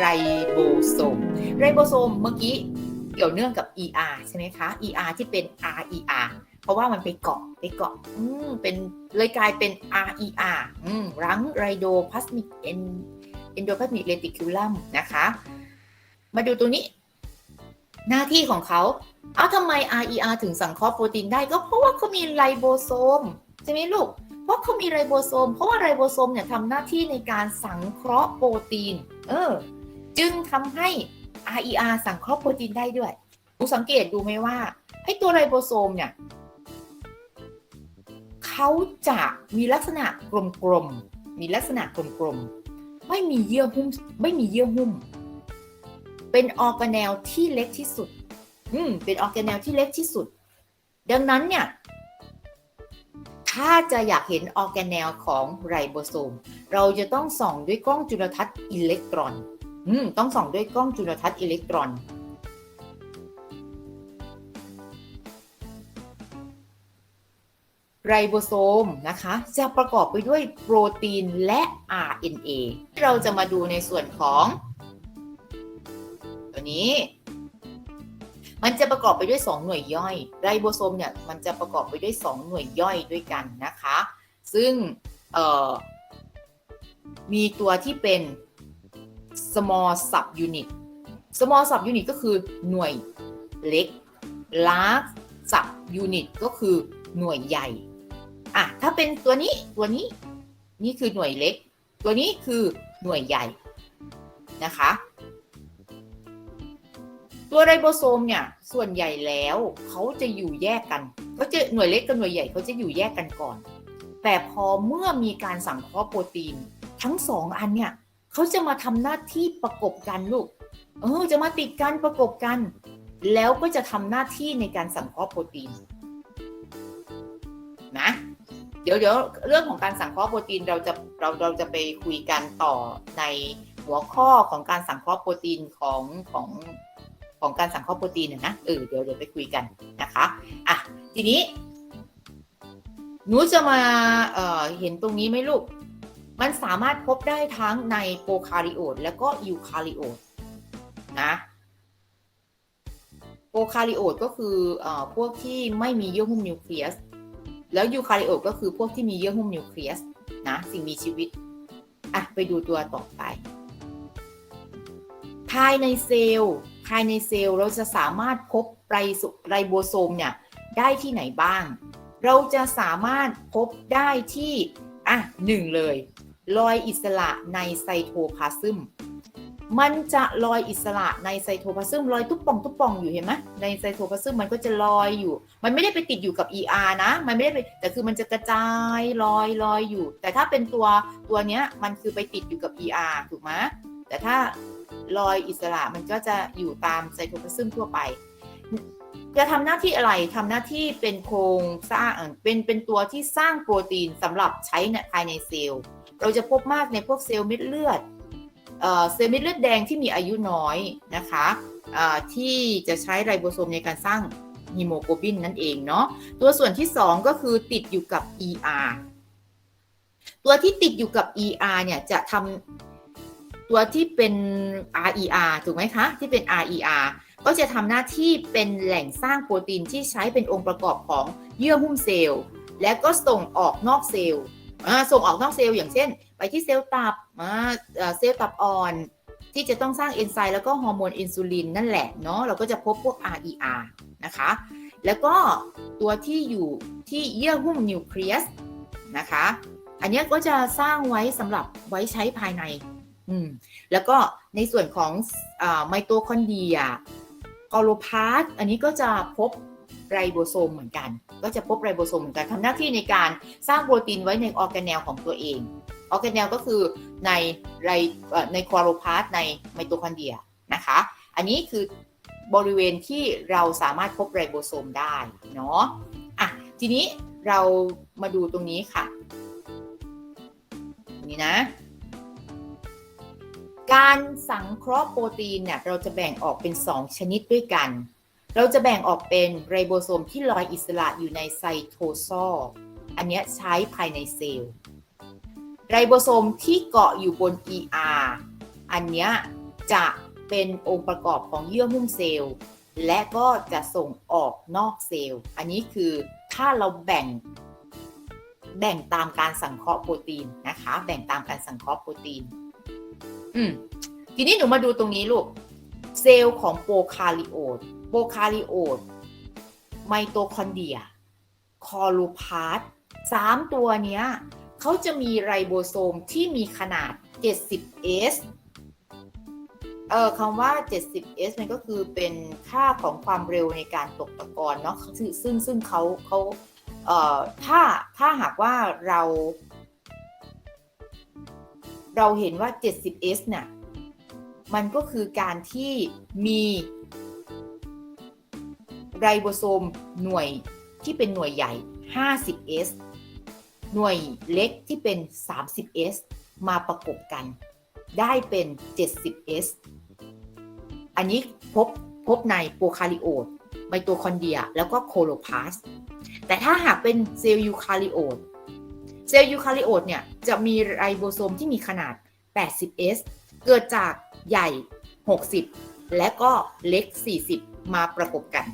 ไรโบโซม ไรโบโซมเมื่อกี้เกี่ยวเนื่องกับ ER ใช่ไหมคะ ER ที่เป็น RER เพราะว่ามันไปเกาะไปเกาะอืมเป็นเลยกลายเป็น RER อืมรังไรโดพลาสมิกเอนเอนโดพลาสมิกเรติคิลัมนะคะ มาดูตรงนี้ หน้าที่ของเขาเอาทำไม RER ถึงสังเคราะห์โปรตีนได้ก็เพราะว่าเขามีไรโบโซมใช่ไหมลูก เพราะเขามีไรโบโซม เพราะว่าไรโบโซมเนี่ยทำหน้าที่ในการสังเคราะห์โปรตีน เออ จึงทำให้ RER สังเคราะห์โปรตีนได้ด้วยหนูสังเกตดูไหมว่าไอ้ตัวไรโบโซมเนี่ยเขาจะมีลักษณะกลมๆ มีลักษณะกลมๆ ไม่มีเยื่อหุ้ม ไม่มีเยื่อหุ้ม เป็นออร์แกเนลที่เล็กที่สุด อืม เป็นออร์แกเนลที่เล็กที่สุด ดังนั้นเนี่ย ถ้าจะอยากเห็นออร์แกเนลของไรโบโซม เราจะต้องส่องด้วยกล้องจุลทรรศน์อิเล็กตรอน อืมต้องส่องด้วยกล้องจุลทรรศน์อิเล็กตรอน ไรโบโซมนะคะ จะประกอบไปด้วยโปรตีนและ RNA เราจะมาดูในส่วนของ ตัวนี้ มันจะประกอบไปด้วย 2 หน่วยย่อย ไรโบโซมเนี่ยมันจะประกอบไปด้วย 2 หน่วยย่อยด้วยกันนะคะ ซึ่งมีตัวที่เป็น small sub unit small sub unit ก็คือหน่วยเล็ก large sub unit ก็คือหน่วยใหญ่อะถ้าเป็นตัวนี้ตัวนี้นี่คือหน่วยเล็ก ตัวนี้คือหน่วยใหญ่นะคะ ตัวไรโบโซมเนี่ยส่วนใหญ่แล้วเขาจะอยู่แยกกันเขาจะหน่วยเล็กกับหน่วยใหญ่เขาจะอยู่แยกกันก่อน แต่พอเมื่อมีการสังเคราะห์โปรตีน ทั้งสองอันเนี่ย เขาจะมาทำหน้าที่ประกบกันลูก เออ จะมาติดกันประกบกัน แล้วก็จะทำหน้าที่ในการสังเคราะห์โปรตีนนะเดี๋ยวเดี๋ยวเรื่องของการสังเคราะห์โปรตีนเราจะเราเราจะไปคุยกันต่อในหัวข้อของการสังเคราะห์โปรตีนของของของการสังเคราะห์โปรตีนนะเออเดี๋ยวเดี๋ยวไปคุยกันนะคะอะทีนี้หนูจะมาเเห็นตรงนี้ไหมลูก มันสามารถพบได้ทั้งในโปรคาริโอตและก็ยูคาริโอตนะโปรคาริโอตก็คืออพวกที่ไม่มีเยื่อหุ้มนิวเคลียส แล้วยูคาริโอตก็คือพวกที่มีเยื่อหุ้มนิวเคลียสนะสิ่งมีชีวิต อะ ไปดูตัวต่อไป ภายในเซลล์ภายในเซลล์เราจะสามารถพบไรไรโบโซมเนี่ยได้ที่ไหนบ้าง เราจะสามารถพบได้ที่ อะหนึ่งเลย ลอยอิสระในไซโทพลาซึม มันจะลอยอิสระในไซโทพลาซึมลอยตุ๊บป่องตุ๊บป่องอยู่เห็นไหมในไซโทพลาซึมมันก็จะลอยอยู่ มันไม่ได้ไปติดอยู่กับ ER นะ มันไม่ได้ไปแต่คือมันจะกระจายลอยลอยอยู่ แต่ถ้าเป็นตัวตัวเนี้ยมันคือไปติดอยู่กับ ER ถูกไหมแต่ถ้าลอยอิสระมันก็จะอยู่ตามไซโทพลาซึมทั่วไป จะทำหน้าที่อะไรทำหน้าที่เป็นโครงสร้างเป็นเป็นตัวที่สร้างโปรตีนสำหรับใช้ในภายในเซลล์ เราจะพบมากในพวกเซลล์เม็ดเลือดเซลล์เม็ดเลือดแดงที่มีอายุน้อยนะคะที่จะใช้ไรโบโซมในการสร้างฮีโมโกลบินนั่นเองเนาะตัวส่วนที่ 2 ก็คือติดอยู่กับ ER ตัวที่ติดอยู่กับ ER เนี่ยจะทำตัวที่เป็น RER ถูกไหมคะ ที่เป็น RER ก็จะทำหน้าที่เป็นแหล่งสร้างโปรตีนที่ใช้เป็นองค์ประกอบของเยื่อหุ้มเซลล์ และก็ส่งออกนอกเซลล์ส่งออกนอกเซลล์อย่างเช่น ไปที่เซลล์ตับเซลล์ตับอ่อน ที่จะต้องสร้างเอนไซม์แล้วก็ฮอร์โมนอินซูลินนั่นแหละเนาะเราก็จะพบพวก RER นะคะ แล้วก็ตัวที่อยู่ที่เยื่อหุ้มนิวเคลียสนะคะ อันนี้ก็จะสร้างไว้สำหรับไว้ใช้ภายใน อืม แล้วก็ในส่วนของไมโตคอนเดรีย กอโลพาสอันนี้ก็จะพบไรโบโซมเหมือนกัน ก็จะพบไรโบโซมเหมือนกันทำหน้าที่ในการสร้างโปรตีนไว้ในออร์แกเนลของตัวเอง ออร์แกเนลก็คือในไรในควาโลพาสในไมโตคอนเดรียนะคะ อันนี้คือบริเวณที่เราสามารถพบไรโบโซมได้เนาะอะทีนี้เรามาดูตรงนี้ค่ะ นี่นะ การสังเคราะห์โปรตีนเนี่ยเราจะแบ่งออกเป็น 2 ชนิดด้วยกัน เราจะแบ่งออกเป็นไรโบโซมที่ลอยอิสระอยู่ในไซโทโซลอันนี้ใช้ภายในเซลล์ไรโบโซมที่เกาะอยู่บน ER อันนี้จะเป็นองค์ประกอบของเยื่อหุ้มเซลล์ และก็จะส่งออกนอกเซลล์ อันนี้คือถ้าเราแบ่งแบ่งตามการสังเคราะห์โปรตีนนะคะ แบ่งตามการสังเคราะห์โปรตีน อืมทีนี้หนูมาดูตรงนี้ลูก เซลล์ของโปรคาริโอตโปรคาริโอตไมโตคอนเดรีย คอลูพาสสามตัวเนี้ยเขาจะมีไรโบโซมที่มีขนาด 70S เออคำว่า 70S มันก็คือเป็นค่าของความเร็วในการตกตะกอนเนาะซึ่งซึ่งซึ่งเขาเขาเอ่อถ้าถ้าหากว่าเรา เราเห็นว่า 70S เนี่ยมันก็คือการที่มีไรโบโซมหน่วยที่เป็นหน่วยใหญ่ 50S หน่วยเล็กที่เป็น 30S มาประกบกัน ได้เป็น 70S อันนี้พบพบในโปรคาริโอตไมโตคอนเดีย แล้วก็โคโลพาส แต่ถ้าหากเป็นเซลล์ยูคาริโอต เซลล์ยูคาริโอตเนี่ยจะมีไรโบโซมที่มีขนาด 80S เกิดจากใหญ่ 60 และก็เล็ก 40 มาประกบกัน